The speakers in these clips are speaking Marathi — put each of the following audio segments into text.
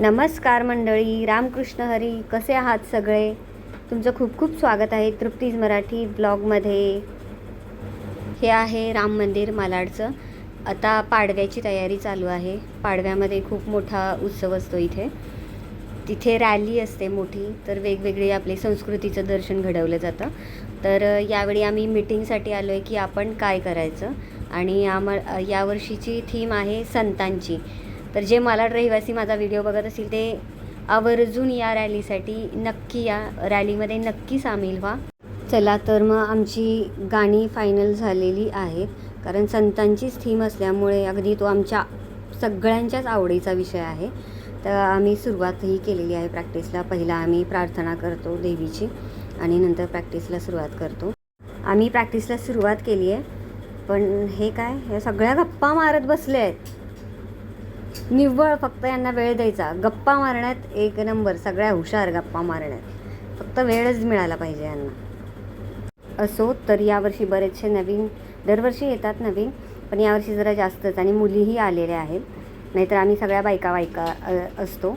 नमस्कार मंडळी रामकृष्ण हरी कसे आहात सगळे? तुमचं खूप खूप स्वागत आहे तृप्तीज मराठी ब्लॉगमध्ये. हे आहे राम मंदिर मालाडचं. आता पाडव्याची तयारी चालू आहे. पाडव्यामध्ये खूप मोठा उत्सव असतो इथे. तिथे रॅली असते मोठी तर वेगवेगळे आपले संस्कृतीचं दर्शन घडवलं जातं. तर यावेळी आम्ही मिटिंगसाठी आलो आहे की आपण काय करायचं? आणि आम यावर्षीची थीम आहे संतांची. तर जे मालाड रहिवासी माझा व्हिडिओ बघत असतील ते आवर्जून या रॅलीसाठी नक्की या रॅलीमध्ये नक्की सामील व्हा. चला तर मग आमची गाणी फायनल झालेली आहेत. कारण संतांचीच थीम असल्यामुळे अगदी तो आमच्या सगळ्यांच्याच आवडीचा विषय आहे. तर आम्ही सुरुवातही केलेली आहे प्रॅक्टिसला पहिला आम्ही प्रार्थना करतो देवीची आणि नंतर प्रॅक्टिसला सुरुवात करतो. आम्ही प्रॅक्टिसला सुरुवात केली आहे. पण हे काय? या सगळ्या गप्पा मारत बसले आहेत. निव्वळ फक्त यांना वेळ द्यायचा. गप्पा मारण्यात एक नंबर. सगळ्या हुशार गप्पा मारण्यात. फक्त वेळच मिळाला पाहिजे यांना. असो तर यावर्षी बरेचसे नवीन दरवर्षी येतात नवीन पण यावर्षी जरा जास्तच आणि मुलीही आलेल्या आहेत. नाहीतर आम्ही सगळ्या बायका बायका असतो.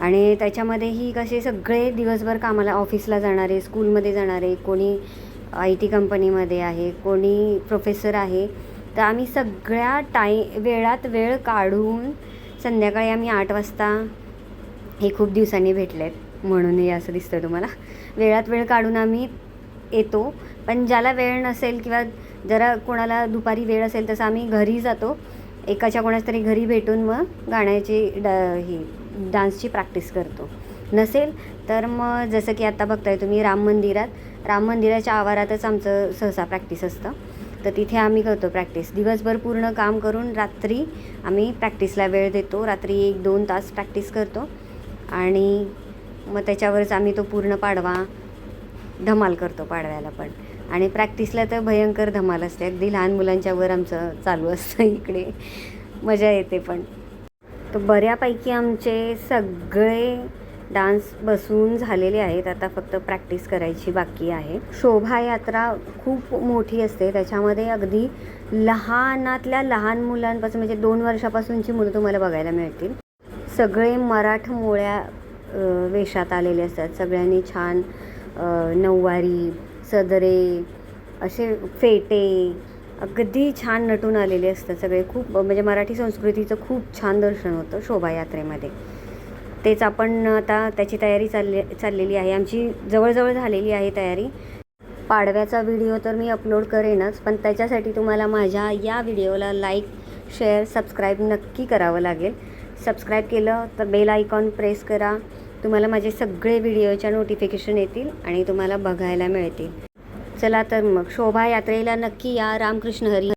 आणि त्याच्यामध्येही कसे सगळे दिवसभर कामाला ऑफिसला जाणारे स्कूलमध्ये जाणारे कोणी आय टी कंपनीमध्ये आहे कोणी प्रोफेसर आहे तर आम्ही सगळ्या टाई वेळात वेळ काढून संध्याकाळी आम्ही आठ वाजता हे खूप दिवसांनी भेटले म्हणून हे असं दिसतं तुम्हाला. वेळात वेळ काढून आम्ही येतो. पण ज्याला वेळ नसेल किंवा जरा कोणाला दुपारी वेळ असेल तसं आम्ही घरी जातो. एकाच्या कोणाच्या तरी घरी भेटून मग गाण्याची ड ही डान्सची प्रॅक्टिस करतो. नसेल तर मग जसं की आत्ता बघताय तुम्ही राम मंदिरात. राम मंदिराच्या आवारातच आमचं सहसा प्रॅक्टिस असतं. तर तिथे आम्ही करतो प्रॅक्टिस. दिवसभर पूर्ण काम करून रात्री आम्ही प्रॅक्टिसला वेळ देतो. रात्री एक दोन तास प्रॅक्टिस करतो. आणि मग त्याच्यावरच आम्ही तो पूर्ण पाडवा धमाल करतो पाडव्याला पण. आणि प्रॅक्टिसला तर भयंकर धमाल असते. अगदी लहान मुलांच्या वर आमचं चालू असतं इकडे. मजा येते पण. तर बऱ्यापैकी आमचे सगळे डान्स बसून झालेले आहेत. आता फक्त प्रॅक्टिस करायची बाकी आहे. शोभायात्रा खूप मोठी असते. त्याच्यामध्ये अगदी लहानातल्या लहान मुलांपासून म्हणजे दोन वर्षापासूनची मुलं तुम्हाला बघायला मिळतील. सगळे मराठमोळ्या वेशात आलेले असतात. सगळ्यांनी छान नऊवारी सदरे असे फेटे अगदी छान नटून आलेले असतात सगळे. खूप म्हणजे मराठी संस्कृतीचं खूप छान दर्शन होतं शोभायात्रेमध्ये तेच आपण आता त्याची तयारी चालले चाललेली आहे. आमची जवळजवळ झालेली आहे तयारी. पाडव्याचा व्हिडिओ तर मी अपलोड करेनच पण त्याच्यासाठी तुम्हाला माझ्या या व्हिडिओला लाईक शेअर सबस्क्राईब नक्की करावं लागेल. सबस्क्राईब केलं तर बेल आयकॉन प्रेस करा. तुम्हाला माझे सगळे व्हिडिओच्या नोटिफिकेशन येतील आणि तुम्हाला बघायला मिळतील. चला तर मग शोभायात्रेला नक्की या रामकृष्ण हरी